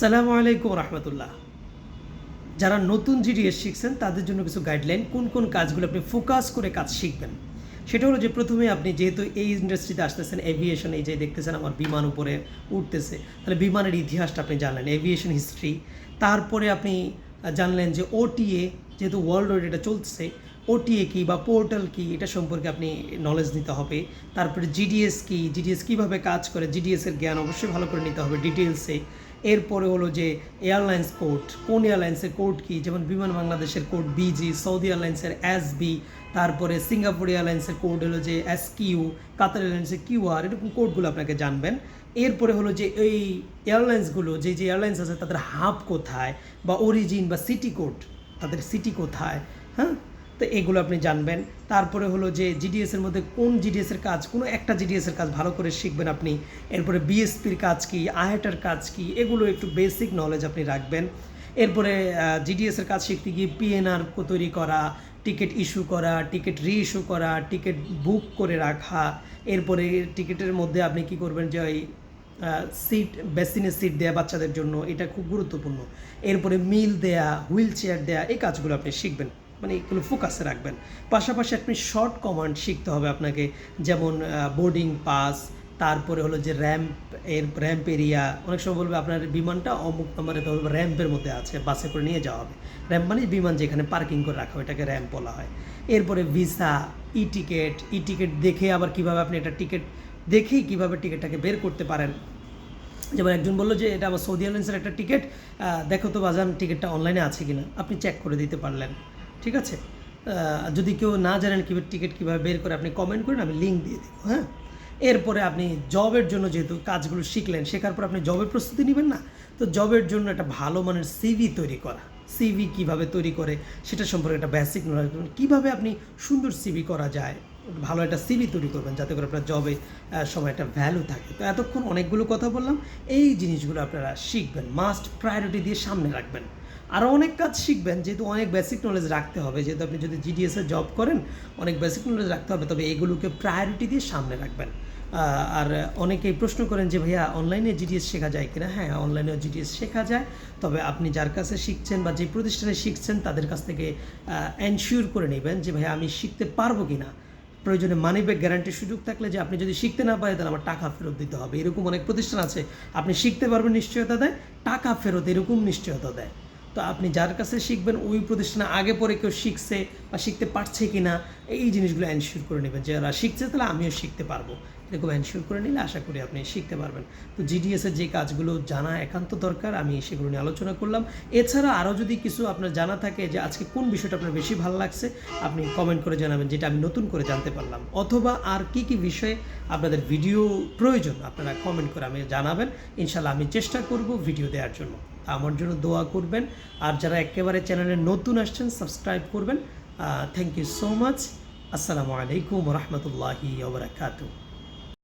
সালামু আলাইকুম রহমতুল্লাহ। যারা নতুন জিডিএস শিখছেন, তাদের জন্য কিছু গাইডলাইন কোন কোন কাজগুলো আপনি ফোকাস করে কাজ শিখবেন? সেটা হলো যে প্রথমে আপনি যেহেতু এই ইন্ডাস্ট্রিতে আসতেছেন এভিয়েশন এই যে দেখতেছেন আমার বিমান উপরে উঠতেছে, তাহলে বিমানের ইতিহাসটা আপনি জানলেন এভিয়েশন হিস্ট্রি তারপরে আপনি জানলেন যে ওটিএ যেহেতু ওয়ার্ল্ড ওয়াইড এটা চলছে ওটিএ কি বা পোর্টাল কি, এটা সম্পর্কে আপনি নলেজ নিতে হবে। তারপরে জিডিএস কি জিডিএস কীভাবে কাজ করে জিডিএসের জ্ঞান অবশ্যই ভালো করে নিতে হবে ডিটেলসে এরপরে হলো যে এয়ারলাইন্স কোড কোন এয়ারলাইন্সের কোড কি? যেমন বিমান বাংলাদেশের কোড বিজি সৌদি এয়ারলাইন্সের এস বি তারপরে সিঙ্গাপুর এয়ারলাইন্সের কোড হলো যে এস কিউ কাতার এয়ারলাইন্সের কিউ আর এরকম কোডগুলো আপনাকে জানবেন। এরপরে হলো যে এই এয়ারলাইন্সগুলো, যে যে এয়ারলাইন্স আছে, তাদের হাব কোথায়? বা অরিজিন বা সিটি কোড তাদের সিটি কোথায়? হ্যাঁ? তো এগুলো আপনি জানবেন। তারপরে হলো যে জিডিএসের মধ্যে কোন জিডিএসের কাজ, কোনো একটা জিডিএসের কাজ ভালো করে শিখবেন আপনি। এরপরে বিএসপির কাজ কি আহেটার কাজ কি, এগুলো একটু বেসিক নলেজ আপনি রাখবেন। এরপরে জিডিএসের কাজ শিখতে গিয়ে পিএনআর তৈরি করা টিকিট ইস্যু করা টিকিট রি ইস্যু করা টিকিট বুক করে রাখা। এরপরে টিকিটের মধ্যে আপনি কি করবেন যে ওই সিট বেসিনের সিট দেয়া বাচ্চাদের জন্য, এটা খুব গুরুত্বপূর্ণ। এরপরে মিল দেয়া হুইল চেয়ার দেয়া, এই কাজগুলো আপনি শিখবেন। মানে এগুলো ফোকাসে রাখবেন। পাশাপাশি আপনি শর্ট কমান্ড শিখতে হবে আপনাকে, যেমন বোর্ডিং পাস তারপরে হলো যে র্যাম্প এর র্যাম্প এরিয়া অনেক সময় বলবে আপনার বিমানটা অমুক নম্বরে র্যাম্পের মধ্যে আছে বাসে করে নিয়ে যাওয়া হবে। র্যাম্প মানে বিমান যেখানে পার্কিং করে রাখা হয়, এটাকে র্যাম্প বলা হয়। এরপরে visa e ticket e ticket দেখে আবার কীভাবে আপনি এটা টিকিট দেখেই কীভাবে টিকিটটাকে বের করতে পারেন। যেমন একজন বলল যে, এটা আমার সৌদি এয়ারলাইন্সের একটা টিকিট দেখো তো বাজান টিকিটটা অনলাইনে আছে কিনা? আপনি চেক করে দিতে পারলেন। ঠিক আছে? যদি কেউ না জানেন কীভাবে টিকিট কীভাবে বের করে আপনি কমেন্ট করেন, আমি লিঙ্ক দিয়ে দেবো হ্যাঁ? এরপরে আপনি জবের জন্য যেহেতু কাজগুলো শিখলেন, শেখার পর আপনি জবের প্রস্তুতি নেবেন না? তো জবের জন্য একটা ভালো মানের সিভি তৈরি করা। সিভি কীভাবে তৈরি করে, সেটা সম্পর্কে একটা বেসিক নলেজ কীভাবে আপনি সুন্দর সিভি করা যায়, ভালো একটা সিভি তৈরি করবেন, যাতে করে আপনার জবে সময় একটা ভ্যালু থাকে। তো এতক্ষণ অনেকগুলো কথা বললাম, এই জিনিসগুলো আপনারা শিখবেন। মাস্ট প্রায়োরিটি দিয়ে সামনে রাখবেন। আরও অনেক কাজ শিখবেন, যেহেতু অনেক বেসিক নলেজ রাখতে হবে। যেহেতু আপনি যদি জিডিএসে জব করেন, অনেক বেসিক নলেজ রাখতে হবে, তবে এগুলোকে প্রায়োরিটি দিয়ে সামনে রাখবেন। আর অনেকেই প্রশ্ন করেন যে, ভাইয়া অনলাইনে জিডিএস শেখা যায় কিনা? হ্যাঁ অনলাইনেও জিডিএস শেখা যায়, তবে আপনি যার কাছে শিখছেন বা যে প্রতিষ্ঠানে শিখছেন, তাদের কাছ থেকে এনশিওর করে নেবেন যে, ভাইয়া, আমি শিখতে পারব কি না প্রয়োজনে মানি ব্যাক গ্যারান্টির সুযোগ থাকলে যে, আপনি যদি শিখতে না পারেন, তাহলে আমার টাকা ফেরত দিতে হবে। এরকম অনেক প্রতিষ্ঠান আছে, আপনি শিখতে পারবেন নিশ্চয়তা দেয়, টাকা ফেরত এরকম নিশ্চয়তা দেয়। তো আপনি যার কাছে শিখবেন, ওই প্রতিষ্ঠানে আগে পরে কেউ শিখছে বা শিখতে পারছে কি না এই জিনিসগুলো এনশিওর করে নেবেন যারা শিখছে, তাহলে আমিও শিখতে পারব। এরকম এনশিওর করে নিলে আশা করি আপনি শিখতে পারবেন। তো জিডিএস এর যে কাজগুলো জানা একান্ত দরকার, আমি সেগুলো নিয়ে আলোচনা করলাম। এছাড়া আরও যদি কিছু আপনার জানা থাকে যে আজকে কোন বিষয়টা আপনার বেশি ভালো লাগছে, আপনি কমেন্ট করে জানাবেন যেটা আমি নতুন করে জানতে পারলাম। অথবা আর কি কি বিষয়ে আপনাদের ভিডিও প্রয়োজন, আপনারা কমেন্ট করে আমি জানাবেন। ইনশাল্লাহ আমি চেষ্টা করব ভিডিও দেওয়ার জন্য। আমার জন্য দোয়া করবেন। আর যারা একেবারে চ্যানেলে নতুন আসছেন সাবস্ক্রাইব করবেন। থ্যাংক ইউ সো মাচ আসসালামু আলাইকুম রহমতুল্লাহি ওবরাকাতু